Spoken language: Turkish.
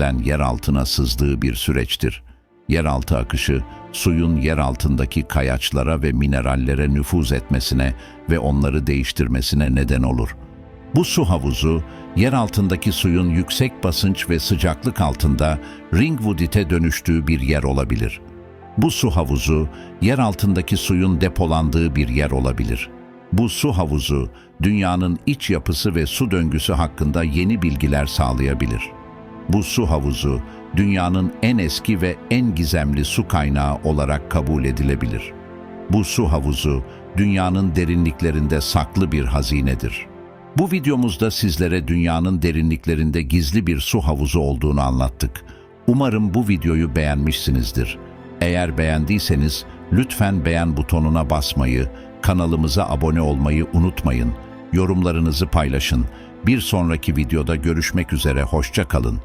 üstten yer altına sızdığı bir süreçtir. Yeraltı akışı, suyun yer altındaki kayaçlara ve minerallere nüfuz etmesine ve onları değiştirmesine neden olur. Bu su havuzu, yer altındaki suyun yüksek basınç ve sıcaklık altında ringwoodite dönüştüğü bir yer olabilir. Bu su havuzu, yer altındaki suyun depolandığı bir yer olabilir. Bu su havuzu, dünyanın iç yapısı ve su döngüsü hakkında yeni bilgiler sağlayabilir. Bu su havuzu, dünyanın en eski ve en gizemli su kaynağı olarak kabul edilebilir. Bu su havuzu, dünyanın derinliklerinde saklı bir hazinedir. Bu videomuzda sizlere dünyanın derinliklerinde gizli bir su havuzu olduğunu anlattık. Umarım bu videoyu beğenmişsinizdir. Eğer beğendiyseniz lütfen beğen butonuna basmayı, kanalımıza abone olmayı unutmayın. Yorumlarınızı paylaşın. Bir sonraki videoda görüşmek üzere, hoşça kalın.